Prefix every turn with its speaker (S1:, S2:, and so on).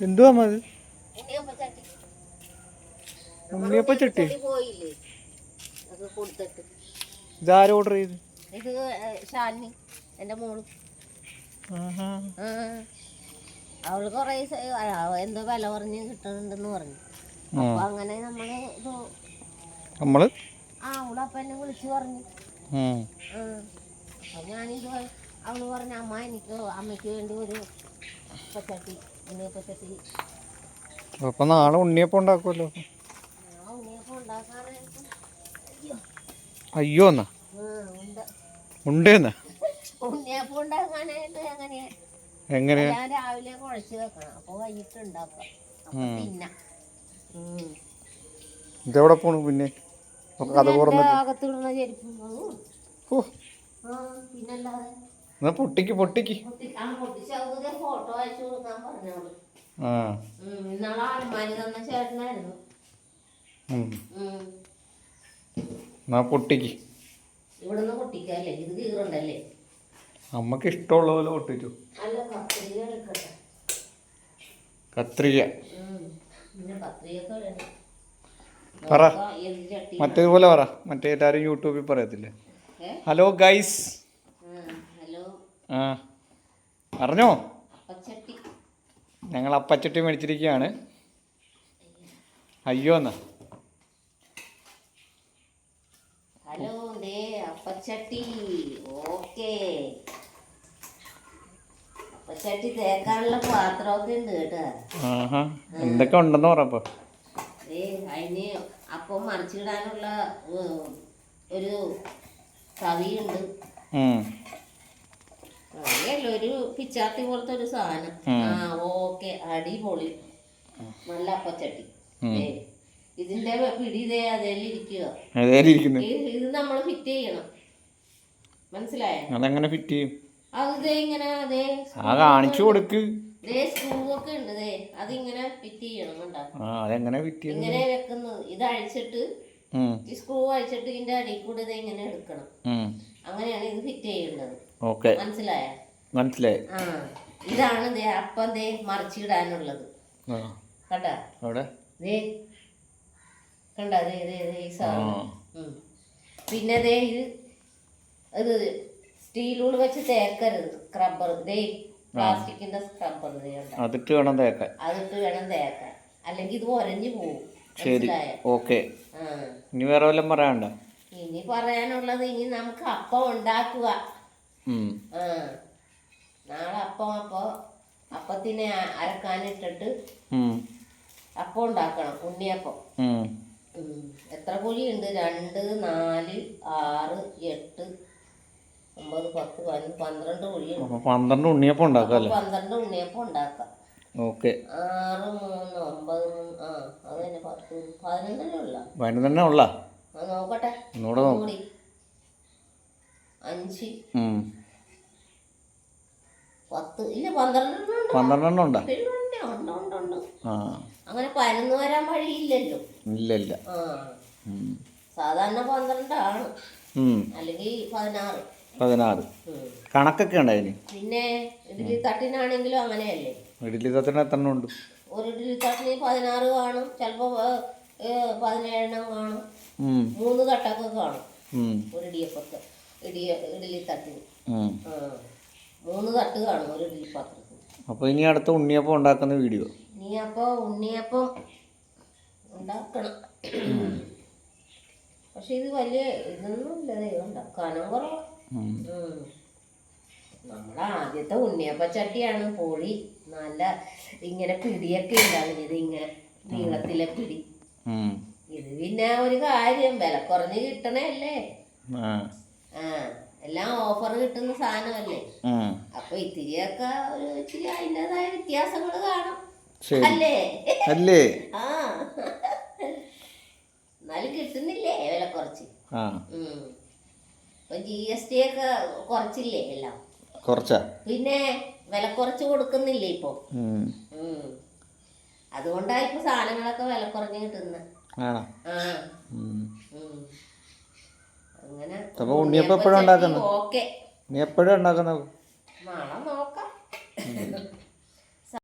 S1: എന്തുവാ അത്. ഉണ്ണിയപ്പ ചട്ടി ഇതാരും ഓർഡർ ചെയ്ത്
S2: ഇത് ഷാലിനി എന്റെ
S1: മോൾ.
S2: ആ. കുറേ എന്തോ വില പറഞ്ഞ് കിട്ടുന്നുണ്ടെന്ന് പറഞ്ഞു. അപ്പൊ അങ്ങനെ നമ്മൾ ഇത്
S1: നമ്മൾ
S2: ആ അവൾ അപ്പൊ എന്നെ വിളിച്ചു പറഞ്ഞു. അപ്പൊ ഞാനിത് അവൾ പറഞ്ഞ അമ്മ എനിക്ക് അമ്മയ്ക്ക് വേണ്ടി ഒരു പച്ചട്ടി ഉണ്ണിയപ്പച്ചട്ടി
S1: അപ്പൊ നാളെ ഉണ്ണിയപ്പം ഉണ്ടാക്കുമല്ലോ?
S2: ഉണ്ണിയപ്പം ഉണ്ടാക്കാനായിട്ട് അയ്യോ.
S1: എന്നാ?
S2: ഉണ്ട്. ഉണ്ണിയപ്പം ഉണ്ടാക്കാനായിട്ട് എങ്ങനെയാ?
S1: എങ്ങനെ
S2: ഞാൻ രാവിലെ കുഴച്ച് വെക്കണം. അപ്പൊ വൈകിട്ട് ഉണ്ടാക്കാം പിന്നെ
S1: ഇതെവിടെ പോണു പിന്നെ? കഥ തുറന്ന്
S2: എന്റെ അകത്തിടുന്ന ചെരുപ്പും
S1: ഓ
S2: പിന്നല്ലാതെ
S1: എന്നാ പൊട്ടിക്ക് പൊട്ടിക്ക്.
S2: ഫോട്ടോ അയച്ചു കൊടുക്കാൻ പറഞ്ഞോളൂ.
S1: ആ.
S2: ഉം, ഇന്നാളെ ആൽമാരി തന്ന ചേട്ടനായിരുന്നു.
S1: ഉം.
S2: ഉം.
S1: എന്നാ പൊട്ടിക്ക്.
S2: ഇവിടുന്ന് പൊട്ടിക്കല്ലേ? ഇത് കീറുണ്ടല്ലേ?
S1: അമ്മയ്ക്ക് ഇഷ്ടമുള്ള പോലെ പൊട്ടിച്ചു.
S2: അല്ല കത്രിക എടുക്കട്ടെ.
S1: പറ. മറ്റേതുപോലെ പറ. മറ്റേ എല്ലാവരും യൂട്യൂബിൽ പറയത്തില്ലേ? Hello guys.
S2: ആ.
S1: അറിഞ്ഞോ ഞങ്ങൾ അപ്പച്ചട്ടി മേടിച്ചിരിക്കുകയാണ്. അയ്യോ എന്നാ.
S2: ഹലോ ദേ അപ്പച്ചട്ടി ഓക്കേ. അപ്പച്ചട്ടി തേക്കാനുള്ള പാത്രമൊക്കെ ഉണ്ട് കേട്ടോ.
S1: എന്തൊക്കെ ഉണ്ടെന്ന് പറയപ്പോ
S2: ഏ അതിന് അപ്പം മറിച്ചിടാനുള്ള ഒരു തവിയുണ്ട് അറിയാലോ ഒരു പിച്ചാത്തി പോലത്തെ ഒരു സാധനം. ആ ഓക്കെ അടിപൊളി. നല്ല അപ്പച്ചട്ടി. ഇതിന്റെ പിടി ഇതേ ഇത് നമ്മൾ ഫിറ്റ് ചെയ്യണം. മനസ്സിലായോ?
S1: അതെങ്ങനെ ഫിറ്റ് ചെയ്യും?
S2: അത് ഇങ്ങനെ
S1: കാണിച്ചു കൊടുക്ക്.
S2: അതിങ്ങനെ ഫിറ്റ് ചെയ്യണം ഇങ്ങനെ വെക്കുന്നത്. ഇത് അഴിച്ചിട്ട്. ഈ സ്ക്രൂ അഴിച്ചിട്ട് ഇതിന്റെ അടിയിൽ കൂടെ ഇങ്ങനെ എടുക്കണം. അങ്ങനെയാണ് ഇത് ഫിറ്റ് ചെയ്യേണ്ടത്. മനസ്സിലായ?
S1: മനസ്സിലായി.
S2: ഇതാണ് ദേ അപ്പം ദേ മറിച്ചിടാനുള്ളത്. കണ്ടാ?
S1: അവിടെ?
S2: ദേ കണ്ടാ? ദേ ദേ ദേ ഈ സാധനം. പിന്നെ ദേ ഇത് ഇത് സ്റ്റീലൂട് വെച്ച് തേക്കരുത് സ്ക്രബ്ബർ ദേ പ്ലാസ്റ്റിക്കിന്റെ സ്ക്രബ്ബർ കണ്ട.
S1: അതിട്ട് വേണം തേക്കാൻ.
S2: അതിട്ട് വേണം തേക്കാൻ. അല്ലെങ്കിൽ ഇത് ഒരഞ്ഞു പോകും
S1: ശരി ഓക്കെ. ഇനി വേറെ വല്ലതും പറയാനുണ്ടോ?
S2: ഇനി പറയാനുള്ളത് ഇനി നമുക്ക് അപ്പം ഉണ്ടാക്കുക. നാളെ അപ്പം അപ്പോ അപ്പത്തിനെ അരക്കാനിട്ടിട്ട് അപ്പം ഉണ്ടാക്കണം ഉണ്ണിയപ്പം. എത്ര കുഴിയുണ്ട്? രണ്ട് നാല് ആറ് എട്ട് ഒമ്പത് പത്ത് പതിനൊന്ന് പന്ത്രണ്ട് കുഴിയുണ്ട്.
S1: പന്ത്രണ്ട് ഉണ്ണിയപ്പം ഉണ്ടാക്കാം
S2: പന്ത്രണ്ട് ഉണ്ണിയപ്പം ഉണ്ടാക്കാം.
S1: ഓക്കെ.
S2: ആറ് മൂന്ന് ഒമ്പത് മൂന്ന് ആ അത് തന്നെ പത്ത് പതിനൊന്നല്ലേ ഉള്ള? നോക്കട്ടെ.
S1: ഒന്നുകൂടെ നോക്കാം.
S2: അഞ്ച്. പത്ത് ഇല്ല പന്ത്രണ്ടെണ്ണം ഉണ്ട്.
S1: പന്ത്രണ്ടെണ്ണം ഉണ്ടോ. ആ.
S2: അങ്ങനെ പരന്നു വരാൻ വഴിയില്ലല്ലോ.
S1: ഇല്ല ഇല്ല
S2: സാധാരണ പന്ത്രണ്ടാണ്. അല്ലെങ്കിൽ പതിനാറ്.
S1: പതിനാറ്. കണക്കൊക്കെ ഉണ്ട് അതിന്?
S2: പിന്നെ ഇഡ്ഡലി തട്ടിനാണെങ്കിലും അങ്ങനെയല്ലേ.
S1: ഇഡ്ഡലി തട്ടിന് എത്ര ഉണ്ട്?
S2: ഒരു ഇഡ്ഡലി തട്ടിന് പതിനാറ് കാണും. ചിലപ്പോൾ പതിനേഴെണ്ണം കാണും. മൂന്ന് തട്ടൊക്കെ കാണും. ഒരു ഇടിയപ്പൊക്കെ ഇടിയ ഇഡ്ഡലി തട്ടിന്. മൂന്ന് തട്ട് കാണും ഒരു ഇഡ്ഡലി പാത്രത്തിൽ
S1: അപ്പൊ ഇനി അടുത്ത ഉണ്ണിയപ്പം ഉണ്ടാക്കുന്ന വീഡിയോ
S2: നീ അപ്പോൾ ഉണ്ണിയപ്പം ഉണ്ടാക്കണം പക്ഷെ ഇത് വലിയ ഇതൊന്നും ഇല്ല ദൈവം കനം കുറവാ
S1: ഉം.
S2: ഉം. നമ്മുടെ ആദ്യത്തെ ഉണ്ണിയപ്പച്ചട്ടിയാണ് പൊളി നല്ല ഇങ്ങനെ പിടിയൊക്കെ ഉണ്ടാകും ഇത് ഇങ്ങനെ നീളത്തിലെ പിടി. ഇത് പിന്നെ ഒരു കാര്യം വില കുറഞ്ഞ് കിട്ടണല്ലേ. എല്ലാം ഓഫർ കിട്ടുന്ന സാധനമല്ലേ. അപ്പൊ ഇത്തിരിയൊക്കെ ഒരു ഇച്ചിരി അതിന്റെതായ വ്യത്യാസങ്ങൾ കാണും. അല്ലേ?
S1: അല്ലേ?
S2: ആ. എന്നാലും കിട്ടുന്നില്ലേ വില കുറച്ച്. ഇപ്പൊ ജി എസ് ടി ഒക്കെ കുറച്ചില്ലേ എല്ലാം?
S1: കുറച്ചാ?
S2: പിന്നെ വില കുറച്ച് കൊടുക്കുന്നില്ലേ ഇപ്പൊ. അതുകൊണ്ടാ ഇപ്പൊ സാധനങ്ങളൊക്കെ വില കുറഞ്ഞ് കിട്ടുന്നത് ആ.
S1: അപ്പൊ ഉണ്ണിയപ്പം എപ്പോഴാ ഉണ്ടാക്കുന്നത്?
S2: ഓക്കെ.
S1: നീ എപ്പോഴാ ഉണ്ടാക്കുന്നത്?
S2: നാളെ നോക്കാം.